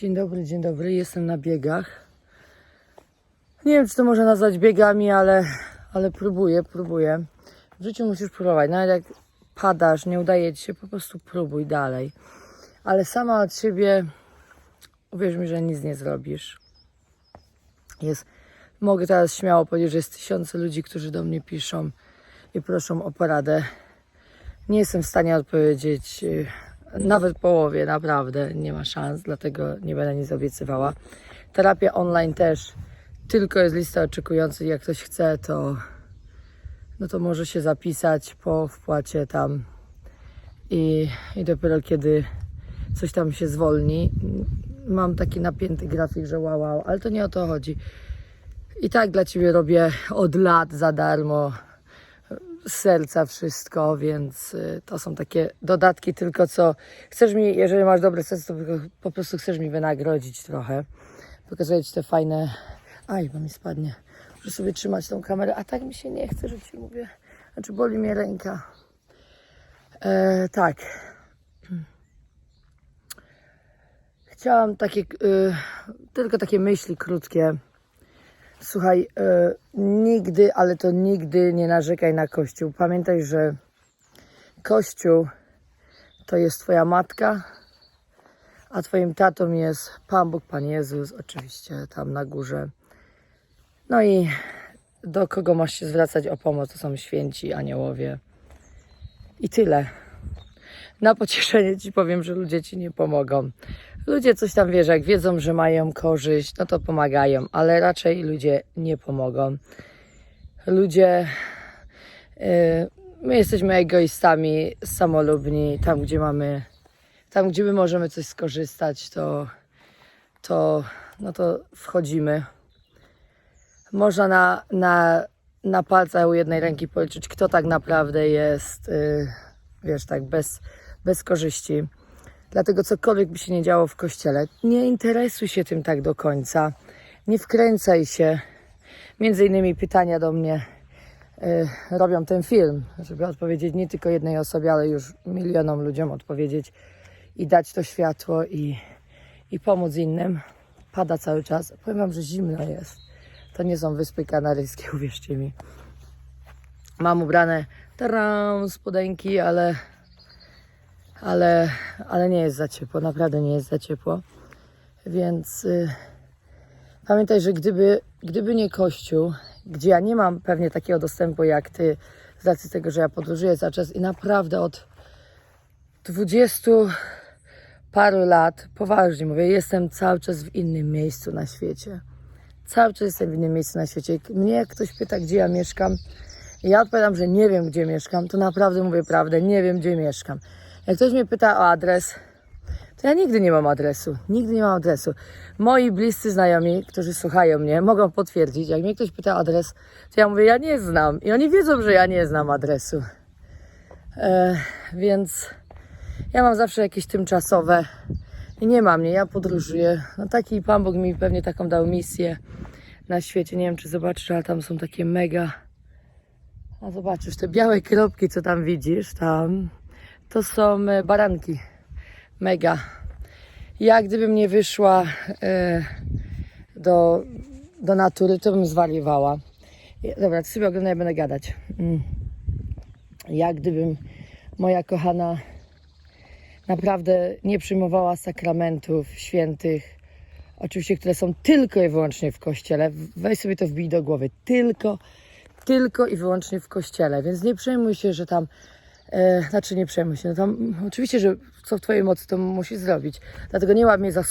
Dzień dobry, dzień dobry. Jestem na biegach. Nie wiem, czy to można nazwać biegami, ale, ale próbuję, próbuję. W życiu musisz próbować. Nawet jak padasz, nie udaje ci się, po prostu próbuj dalej. Ale sama od siebie, uwierz mi, że nic nie zrobisz. Jest, mogę teraz śmiało powiedzieć, że jest tysiące ludzi, którzy do mnie piszą i proszą o poradę. Nie jestem w stanie odpowiedzieć y, nawet połowie, naprawdę nie ma szans, dlatego nie będę nic obiecywała. Terapia online też, tylko jest lista oczekujących. Jak ktoś chce, to, no to może się zapisać po wpłacie tam i, i dopiero kiedy coś tam się zwolni. Mam taki napięty grafik, że wow, wow, ale to nie o to chodzi. I tak dla Ciebie robię od lat za darmo z serca wszystko, więc y, to są takie dodatki tylko co chcesz mi, jeżeli masz dobre serce, to po prostu chcesz mi wynagrodzić trochę. Pokazuję Ci te fajne... Aj, bo mi spadnie. Muszę sobie trzymać tą kamerę, a tak mi się nie chce, że Ci mówię. Znaczy boli mnie ręka. E, tak. Chciałam takie, y, tylko takie myśli krótkie. Słuchaj, e, nigdy, ale to nigdy nie narzekaj na Kościół. Pamiętaj, że Kościół to jest Twoja matka, a Twoim tatą jest Pan Bóg, Pan Jezus, oczywiście tam na górze. No i do kogo masz się zwracać o pomoc, to są święci aniołowie. I tyle. Na pocieszenie Ci powiem, że ludzie Ci nie pomogą. Ludzie coś tam wiesz, jak wiedzą, że mają korzyść, no to pomagają, ale raczej ludzie nie pomogą. Ludzie, yy, my jesteśmy egoistami, samolubni, tam gdzie mamy, tam gdzie my możemy coś skorzystać, to, to, no to wchodzimy. Można na, na, na palcach u jednej ręki policzyć, kto tak naprawdę jest, yy, wiesz, tak bez, bez korzyści. Dlatego cokolwiek by się nie działo w kościele, nie interesuj się tym tak do końca. Nie wkręcaj się. Między innymi pytania do mnie y, robią ten film, żeby odpowiedzieć nie tylko jednej osobie, ale już milionom ludziom odpowiedzieć i dać to światło i, i pomóc innym. Pada cały czas. Powiem wam, że zimno jest. To nie są wyspy kanaryjskie, uwierzcie mi. Mam ubrane taram, spodenki, ale ale, ale nie jest za ciepło, naprawdę nie jest za ciepło. Więc y, pamiętaj, że gdyby, gdyby nie Kościół, gdzie ja nie mam pewnie takiego dostępu jak ty, z racji tego, że ja podróżuję cały czas i naprawdę od 20 paru lat, poważnie mówię, jestem cały czas w innym miejscu na świecie. Cały czas jestem w innym miejscu na świecie. Mnie jak ktoś pyta, gdzie ja mieszkam, i ja odpowiadam, że nie wiem, gdzie mieszkam, to naprawdę mówię prawdę, nie wiem, gdzie mieszkam. Jak ktoś mnie pyta o adres, to ja nigdy nie mam adresu. Nigdy nie mam adresu. Moi bliscy znajomi, którzy słuchają mnie, mogą potwierdzić. Jak mnie ktoś pyta o adres, to ja mówię, ja nie znam. I oni wiedzą, że ja nie znam adresu. E, więc ja mam zawsze jakieś tymczasowe i nie mam mnie. Ja podróżuję. No taki Pan Bóg mi pewnie taką dał misję na świecie. Nie wiem, czy zobaczysz, ale tam są takie mega. A zobaczysz, te białe kropki, co tam widzisz, tam to są e, baranki. Mega. Ja gdybym nie wyszła e, do, do natury, to bym zwariowała. Dobra, ty sobie oglądaj, będę gadać. Mm. Ja gdybym, moja kochana, naprawdę nie przyjmowała sakramentów świętych, oczywiście, które są tylko i wyłącznie w kościele, weź sobie to wbij do głowy, tylko, tylko i wyłącznie w kościele, więc nie przejmuj się, że tam E, znaczy nie przejmuj się, no oczywiście, że co w Twojej mocy to musisz zrobić. Dlatego nie łap mnie za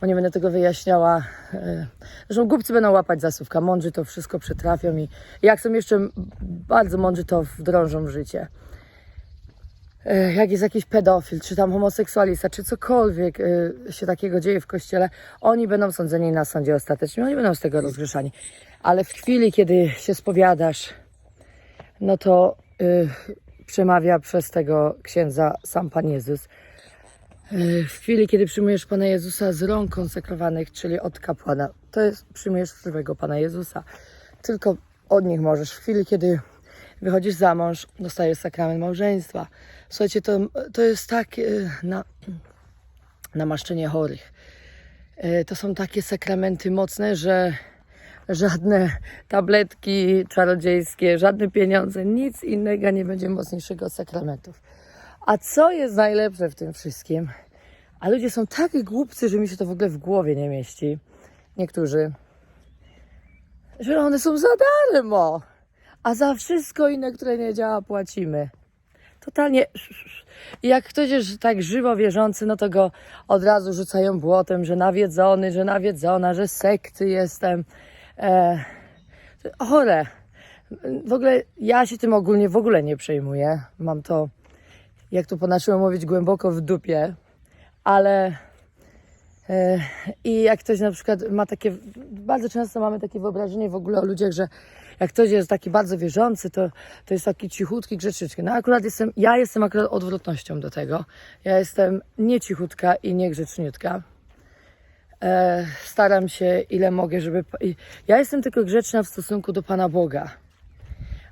bo nie będę tego wyjaśniała. E, zresztą głupcy będą łapać za słówka, mądrzy to wszystko przetrafią i jak są jeszcze bardzo mądrzy, to wdrążą w życie. E, jak jest jakiś pedofil, czy tam homoseksualista, czy cokolwiek e, się takiego dzieje w kościele, oni będą sądzeni na sądzie ostatecznym, oni będą z tego rozgrzeszani. Ale w chwili, kiedy się spowiadasz, no to y, przemawia przez tego księdza sam Pan Jezus. Y, W chwili, kiedy przyjmujesz Pana Jezusa z rąk konsekrowanych, czyli od kapłana, to jest przyjmujesz żywego Pana Jezusa. Tylko od nich możesz. W chwili, kiedy wychodzisz za mąż, dostajesz sakrament małżeństwa. Słuchajcie, to, to jest tak y, na, namaszczenie chorych. e, to są takie sakramenty mocne, że żadne tabletki czarodziejskie, żadne pieniądze, nic innego nie będzie mocniejszego od sakramentów. A co jest najlepsze w tym wszystkim? A ludzie są tak głupcy, że mi się to w ogóle w głowie nie mieści. Niektórzy. Że one są za darmo. A za wszystko inne, które nie działa, płacimy. Totalnie. Jak ktoś jest tak żywo wierzący, no to go od razu rzucają błotem, że nawiedzony, że nawiedzona, że sekty jestem. E, chore. W ogóle ja się tym ogólnie w ogóle nie przejmuję. Mam to, jak to po naszemu mówić, głęboko w dupie. Ale e, i jak ktoś na przykład ma takie, bardzo często mamy takie wyobrażenie w ogóle o ludziach, że jak ktoś jest taki bardzo wierzący, to, to jest taki cichutki, grzeczyczki. No akurat jestem, ja jestem akurat odwrotnością do tego. Ja jestem nie cichutka i nie grzeczniutka. E, staram się ile mogę, żeby... Ja jestem tylko grzeczna w stosunku do Pana Boga.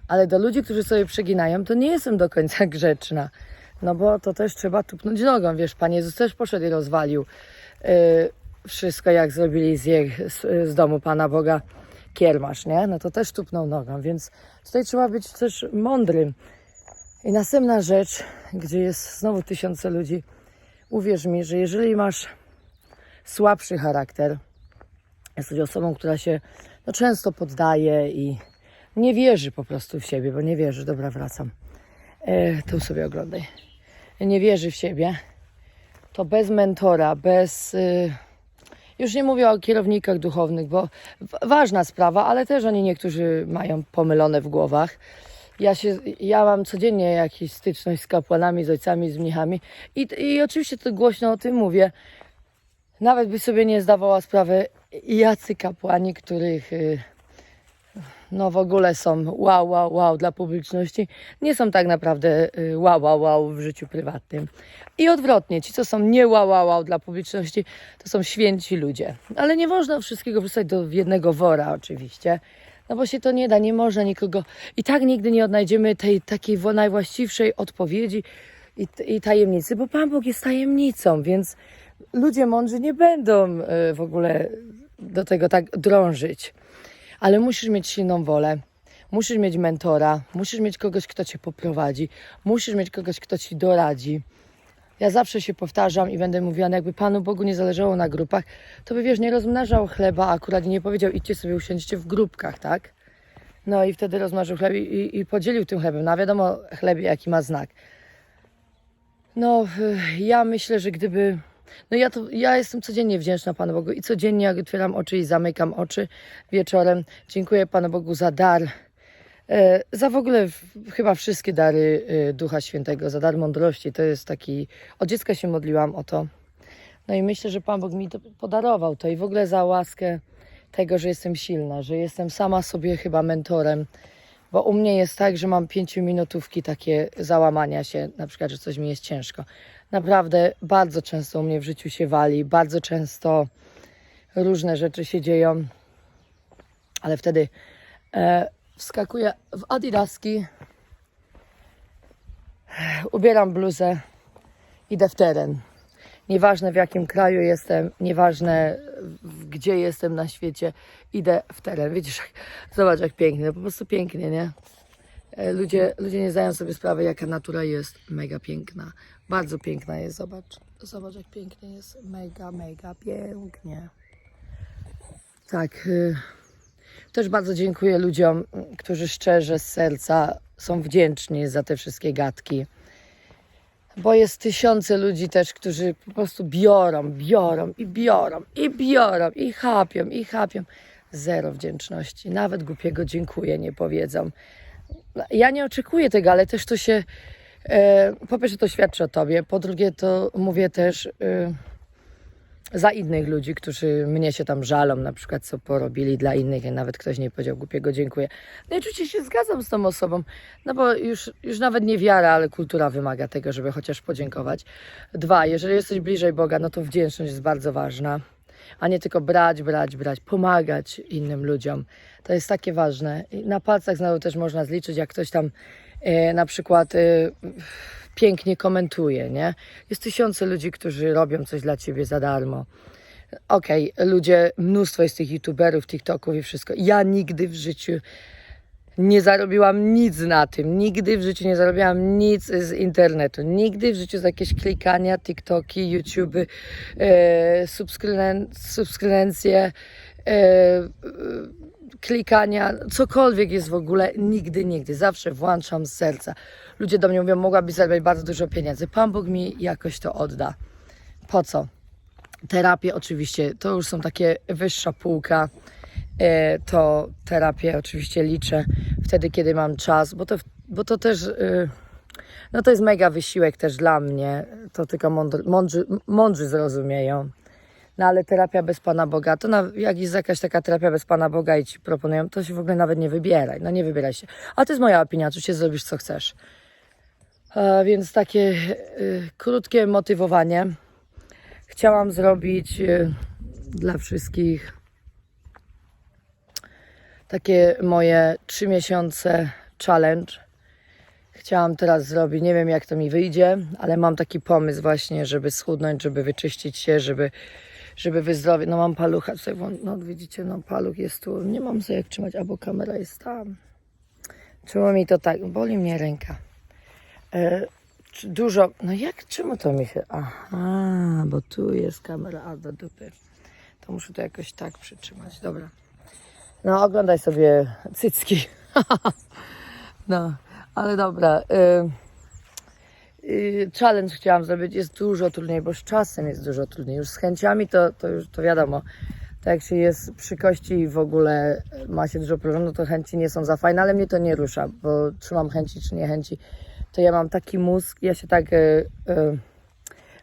Ale do ludzi, którzy sobie przeginają, to nie jestem do końca grzeczna. No bo to też trzeba tupnąć nogą, wiesz, Pan Jezus też poszedł i rozwalił y, wszystko, jak zrobili z, jej, z, z domu Pana Boga kiermasz, nie? No to też tupnął nogą, więc tutaj trzeba być też mądrym. I następna rzecz, gdzie jest znowu tysiące ludzi, uwierz mi, że jeżeli masz słabszy charakter, jesteś osobą, która się no, często poddaje i nie wierzy po prostu w siebie, bo nie wierzy, dobra, wracam. E, tu sobie oglądaj. Nie wierzy w siebie, to bez mentora, bez. Y, już nie mówię o kierownikach duchownych, bo ważna sprawa, ale też oni niektórzy mają pomylone w głowach. Ja, się, ja mam codziennie jakąś styczność z kapłanami, z ojcami, z mnichami i, i oczywiście to głośno o tym mówię. Nawet by sobie nie zdawała sprawy, jacy kapłani, których y, no w ogóle są wow, wow, wow dla publiczności, nie są tak naprawdę y, wow, wow, wow w życiu prywatnym. I odwrotnie, ci, co są nie wow, wow, wow dla publiczności, to są święci ludzie. Ale nie można wszystkiego wrzucać do jednego wora oczywiście, no bo się to nie da, nie można nikogo... I tak nigdy nie odnajdziemy tej takiej najwłaściwszej odpowiedzi i, i tajemnicy, bo Pan Bóg jest tajemnicą, więc ludzie mądrzy nie będą y, w ogóle do tego tak drążyć ale musisz mieć silną wolę. Musisz mieć mentora, musisz mieć kogoś, kto cię poprowadzi, musisz mieć kogoś, kto ci doradzi. Ja zawsze się powtarzam i będę mówiła, no jakby Panu Bogu nie zależało na grupach, to by wiesz, nie rozmnażał chleba akurat i nie powiedział, idźcie sobie usiądźcie w grupkach, tak? No i wtedy rozmnożył chleb i, i, podzielił tym chlebem. No a wiadomo, chlebie jaki ma znak. No, y, ja myślę, że gdyby. No ja, to, ja jestem codziennie wdzięczna Panu Bogu i codziennie jak otwieram oczy i zamykam oczy wieczorem, dziękuję Panu Bogu za dar, e, za w ogóle w, chyba wszystkie dary e, Ducha Świętego, za dar mądrości. To jest taki, od dziecka się modliłam o to. No i myślę, że Pan Bóg mi to podarował to i w ogóle za łaskę tego, że jestem silna, że jestem sama sobie chyba mentorem. Bo u mnie jest tak, że mam pięciominutówki takie załamania się, na przykład, że coś mi jest ciężko. Naprawdę bardzo często u mnie w życiu się wali, bardzo często różne rzeczy się dzieją, ale wtedy e, wskakuję w adidaski, ubieram bluzę, idę w teren. Nieważne w jakim kraju jestem, nieważne gdzie jestem na świecie, idę w teren. Widzisz, zobacz jak pięknie, po prostu pięknie, nie? E, Ludzie, ludzie nie zdają sobie sprawy, jaka natura jest mega piękna. Bardzo piękna jest, zobacz. Zobacz, jak pięknie jest. Mega, mega pięknie. Tak. y, Też bardzo dziękuję ludziom, którzy szczerze z serca są wdzięczni za te wszystkie gadki. Bo jest tysiące ludzi też, którzy po prostu biorą, biorą i biorą, i biorą, i chapią, i chapią. Zero wdzięczności. Nawet głupiego dziękuję nie powiedzą. Ja nie oczekuję tego, ale też to się. E, po pierwsze, to świadczy o tobie. Po drugie, to mówię też e, za innych ludzi, którzy mnie się tam żalą, na przykład co porobili dla innych, i nawet ktoś nie powiedział głupiego dziękuję. No i oczywiście się zgadzam z tą osobą, no bo już, już nawet nie wiara, ale kultura wymaga tego, żeby chociaż podziękować. Dwa, jeżeli jesteś bliżej Boga, no to wdzięczność jest bardzo ważna a nie tylko brać, brać, brać, pomagać innym ludziom. To jest takie ważne. Na palcach znowu też można zliczyć, jak ktoś tam e, na przykład e, pięknie komentuje, nie? Jest tysiące ludzi, którzy robią coś dla ciebie za darmo. okej, ludzie, mnóstwo jest tych youtuberów, tiktoków i wszystko. Ja nigdy w życiu nie zarobiłam nic na tym. Nigdy w życiu nie zarobiłam nic z internetu. Nigdy w życiu z jakieś klikania, TikToki, YouTube, e, e, klikania, cokolwiek jest w ogóle. Nigdy, nigdy. Zawsze włączam z serca. Ludzie do mnie mówią, mogłabyś zarabiać bardzo dużo pieniędzy. Pan Bóg mi jakoś to odda. Po co? Terapie oczywiście, to już są takie wyższa półka. E, to terapię oczywiście liczę wtedy, kiedy mam czas, bo to, bo to też, e, no to jest mega wysiłek też dla mnie, to tylko mądry, mądrzy, mądrzy zrozumieją. No ale terapia bez Pana Boga, to na, jak jest jakaś taka terapia bez Pana Boga i Ci proponują, to się w ogóle nawet nie wybieraj, no nie wybieraj się. A to jest moja opinia, oczywiście zrobisz co chcesz. E, więc takie e, krótkie motywowanie chciałam zrobić e, dla wszystkich takie moje trzy miesiące challenge. Chciałam teraz zrobić, nie wiem jak to mi wyjdzie, ale mam taki pomysł właśnie, żeby schudnąć, żeby wyczyścić się, żeby, żeby wyzdrowieć. No mam palucha tutaj, no widzicie, no paluch jest tu, nie mam sobie jak trzymać, albo kamera jest tam. Czemu mi to tak, boli mnie ręka. E, dużo, no jak, czemu to mi się, aha, bo tu jest kamera, a do dupy. To muszę to jakoś tak przytrzymać, dobra. No, oglądaj sobie cycki. no, ale dobra. Y, y, challenge chciałam zrobić. Jest dużo trudniej, bo z czasem jest dużo trudniej. Już z chęciami to, to już to wiadomo. Tak jak się jest przy kości i w ogóle ma się dużo problemów, no to chęci nie są za fajne, ale mnie to nie rusza, bo czy mam chęci, czy nie chęci, to ja mam taki mózg, ja się tak y,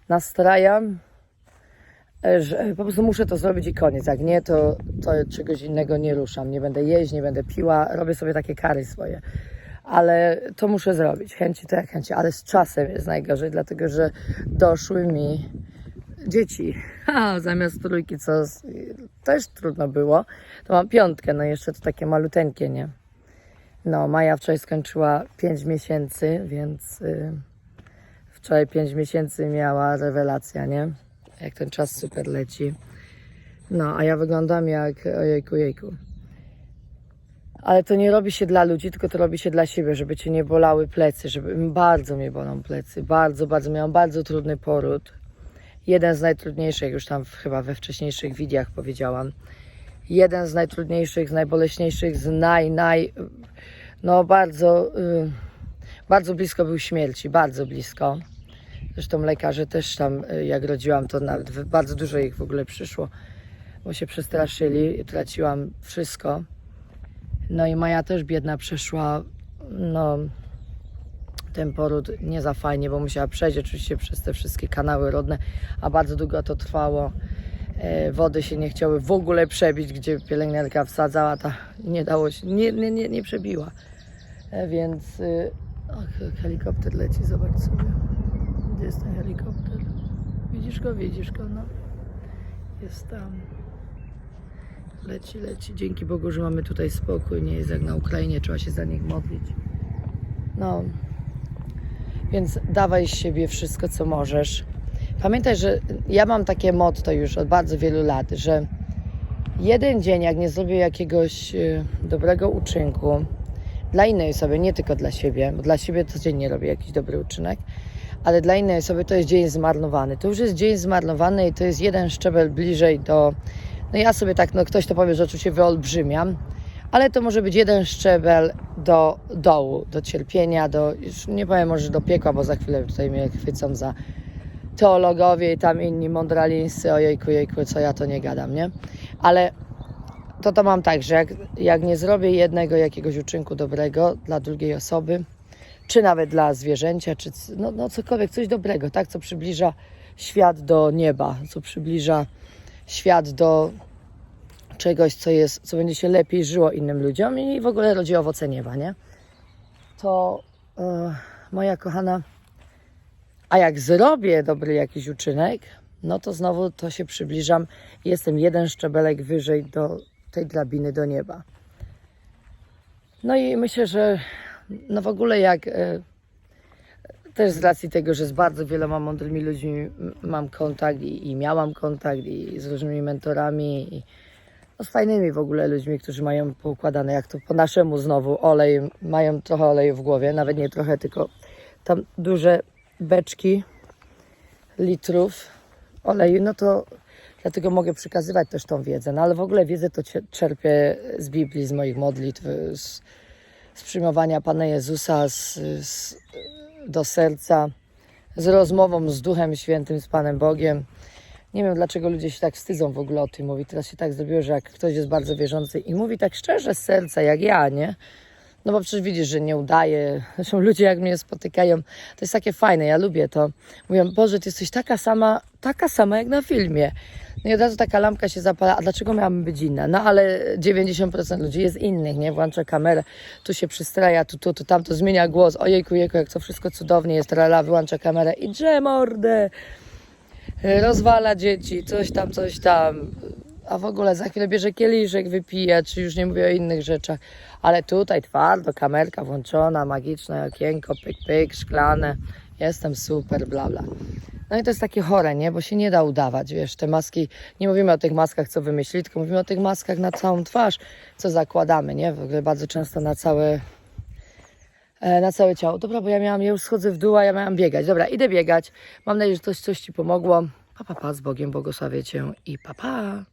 nastrajam, że po prostu muszę to zrobić i koniec. Jak nie, to, to czegoś innego nie ruszam. Nie będę jeść, nie będę piła, robię sobie takie kary swoje. Ale to muszę zrobić. Chęci to jak chęci, ale z czasem jest najgorzej, dlatego że doszły mi dzieci. Ha, zamiast trójki, co też trudno było, to mam piątkę, no jeszcze to takie maluteńkie, nie? No, Maja wczoraj skończyła 5 miesięcy, więc y, wczoraj 5 miesięcy miała rewelacja, nie? Jak ten czas super leci. No, a ja wyglądam jak ojejku, jejku. Ale to nie robi się dla ludzi, tylko to robi się dla siebie, żeby cię nie bolały plecy, żeby bardzo mnie bolą plecy, bardzo, bardzo. Miałam bardzo trudny poród. Jeden z najtrudniejszych, już tam chyba we wcześniejszych wideach powiedziałam. Jeden z najtrudniejszych, z najboleśniejszych, z naj, naj, no bardzo, y, bardzo blisko był śmierci, bardzo blisko. Zresztą lekarze też tam, y, jak rodziłam, to nawet bardzo dużo ich w ogóle przyszło, bo się przestraszyli, traciłam wszystko. No i Maja też biedna przeszła, no ten poród nie za fajnie, bo musiała przejść oczywiście przez te wszystkie kanały rodne, a bardzo długo to trwało. E, Wody się nie chciały w ogóle przebić, gdzie pielęgniarka wsadzała, ta nie dało się, nie, nie, nie, nie przebiła. E, Więc y, och, helikopter leci, zobacz sobie. Gdzie jest ten helikopter? Widzisz go, widzisz go, no. Jest tam. Leci, leci. Dzięki Bogu, że mamy tutaj spokój. Nie jest jak na Ukrainie, trzeba się za nich modlić. No. Więc dawaj z siebie wszystko, co możesz. Pamiętaj, że ja mam takie motto już od bardzo wielu lat, że jeden dzień, jak nie zrobię jakiegoś y, dobrego uczynku dla innej osoby, nie tylko dla siebie, bo dla siebie codziennie robię jakiś dobry uczynek, ale dla innej osoby to jest dzień zmarnowany. To już jest dzień zmarnowany i to jest jeden szczebel bliżej do. No ja sobie tak, no ktoś to powie, że oczywiście wyolbrzymiam, ale to może być jeden szczebel do dołu, do cierpienia, do. Już nie powiem może do piekła, bo za chwilę tutaj mnie chwycą za teologowie i tam inni mądralińscy, ojejku, jejku, co ja to nie gadam, nie? Ale to to mam tak, że jak, jak nie zrobię jednego jakiegoś uczynku dobrego dla drugiej osoby, czy nawet dla zwierzęcia, czy no, no cokolwiek, coś dobrego, tak, co przybliża świat do nieba, co przybliża świat do czegoś, co jest, co będzie się lepiej żyło innym ludziom i w ogóle rodzi owoce nieba, nie? To e, moja kochana, a jak zrobię dobry jakiś uczynek, no to znowu to się przybliżam jestem jeden szczebelek wyżej do tej drabiny do nieba. No i myślę, że no w ogóle jak e, też z racji tego, że z bardzo wieloma mądrymi ludźmi mam kontakt i, i miałam kontakt i z różnymi mentorami i no, z fajnymi w ogóle ludźmi, którzy mają poukładane, jak to po naszemu znowu, olej, mają trochę oleju w głowie, nawet nie trochę, tylko tam duże beczki litrów oleju, no to dlatego mogę przekazywać też tą wiedzę, no ale w ogóle wiedzę to czerpię z Biblii, z moich modlitw, z, z przyjmowania Pana Jezusa z, z, do serca, z rozmową z Duchem Świętym, z Panem Bogiem. Nie wiem, dlaczego ludzie się tak wstydzą w ogóle o tym mówić. Teraz się tak zrobiło, że jak ktoś jest bardzo wierzący i mówi tak szczerze z serca, jak ja, nie? No bo przecież widzisz, że nie udaje. Zresztą ludzie jak mnie spotykają, to jest takie fajne, ja lubię to. Mówią, Boże, ty jesteś taka sama, taka sama jak na filmie. No i od razu taka lampka się zapala, a dlaczego miałabym być inna? No ale 90% ludzi jest innych, nie? Włącza kamerę, tu się przystraja, tu, tu, tu, tam, to zmienia głos. Ojejku, jejku, jak to wszystko cudownie jest, trala, wyłącza kamerę i drze mordę rozwala dzieci, coś tam, coś tam. A w ogóle za chwilę bierze kieliszek, wypija, czy już nie mówię o innych rzeczach. Ale tutaj twardo, kamerka włączona, magiczne okienko, pyk, pyk, szklane. Jestem super, bla, bla. No i to jest takie chore, nie? Bo się nie da udawać, wiesz, te maski, nie mówimy o tych maskach, co wymyślili, tylko mówimy o tych maskach na całą twarz, co zakładamy, nie? W ogóle bardzo często na całe, e, na całe ciało. Dobra, bo ja miałam, ja już schodzę w dół, a ja miałam biegać. Dobra, idę biegać. Mam nadzieję, że coś, coś Ci pomogło. Pa, pa, pa, z Bogiem błogosławię Cię i pa, pa.